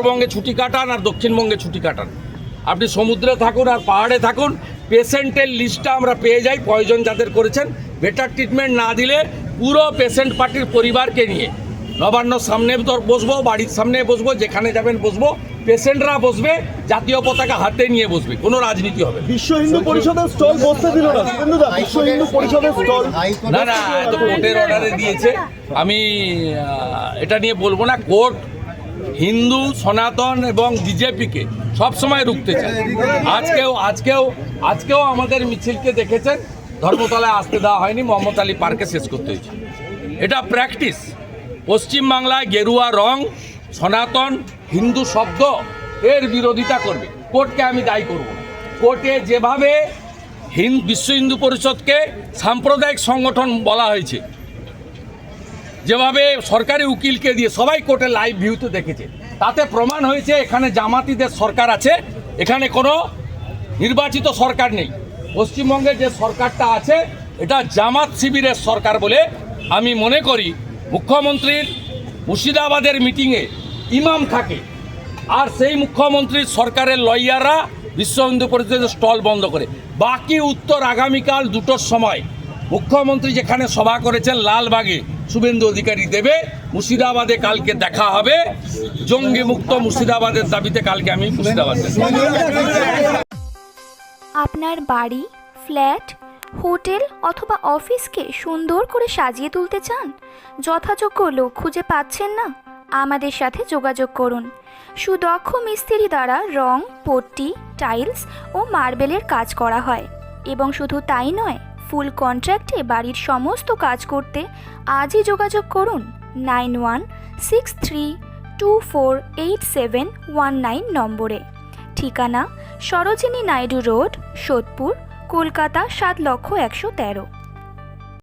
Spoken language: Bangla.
উত্তরবঙ্গে ছুটি কাটান আর দক্ষিণবঙ্গে ছুটি কাটান। আপনি সমুদ্রে থাকুন আর পাহাড়ে থাকুন পেশেন্টের লিস্টটা আমরা পেয়ে যাই প্রয়োজন যাদের করেছেন। বেটার ট্রিটমেন্ট না দিলে পুরো পেশেন্ট পার্টির পরিবারকে নিয়ে। নবান্ন সামনে তো বসবো বাড়ির সামনে বসবো যেখানে যাবেন বসবো পেশেন্টরা বসবে জাতীয় পতাকা হাতে নিয়ে বসবে কোনো রাজনীতি হবে বিশ্ব হিন্দু পরিষদের স্টল বসতে দিল না। বিশ্ব হিন্দু পরিষদের স্টল না না কোর্টের অর্ডারে দিয়েছে। আমি এটা নিয়ে বলব না কোর্ট হিন্দু, সনাতন এবং বিজেপিকে সবসময় রুখতে চায়। আজকেও আজকেও আজকেও আমাদের মিছিলকে দেখেছেন? ধর্মতলায় আসতে দেওয়া হয়নি, মোহাম্মদ আলী পার্কে শেষ করতে হয়েছে। এটা প্র্যাকটিস। পশ্চিমবাংলায় গেরুয়া রং, সনাতন, হিন্দু শব্দ, এর বিরোধিতা করবে। কোর্টকে আমি দায়ী করব কোর্টে যেভাবে হিন্দু বিশ্ব হিন্দু পরিষদকে সাম্প্রদায়িক সংগঠন বলা হয়েছে যেভাবে সরকারি উকিলকে দিয়ে সবাই কোর্টে লাইভ ভিউতে দেখেছে। তাতে প্রমাণ হয়েছে, এখানে জামাতিদের সরকার আছে, এখানে কোনো নির্বাচিত সরকার নেই। পশ্চিমবঙ্গে যে সরকারটা আছে, এটা জামাত শিবিরের সরকার বলে আমি মনে করি। মুখ্যমন্ত্রীর মুর্শিদাবাদের মিটিংয়ে ইমাম থাকে। আর সেই মুখ্যমন্ত্রীর সরকারের লয়াররা বিশ্ব হিন্দু পরিষদের স্টল বন্ধ করে। বাকি উত্তর আগামীকাল দুটোর সময় মুখ্যমন্ত্রী যেখানে সভা করেছেন লালবাগে, শুভেন্দু অধিকারী দেবে, মুর্শিদাবাদে কালকে দেখা হবে। জঙ্গি মুক্ত মুর্শিদাবাদের দাবিতে কালকে আমি মুর্শিদাবাদ আপনার বাড়ি, ফ্ল্যাট, হোটেল অথবা অফিসকে সুন্দর করে সাজিয়ে তুলতে চান? যথাযোগ্য লোক খুঁজে পাচ্ছেন না? আমাদের সাথে যোগাযোগ করুন। সুদক্ষ মিস্ত্রি দ্বারা রং, পট্টি, টাইলস ও মার্বেলের কাজ করা হয়। এবং শুধু তাই নয় ফুল কন্ট্রাক্টে বাড়ির সমস্ত কাজ করতে আজই যোগাযোগ করুন nine one six three two four eight seven one nine নম্বরে। ঠিকানা সরোজিনী নাইডু রোড, সোদপুর, কলকাতা সাত লক্ষ একশো তেরো।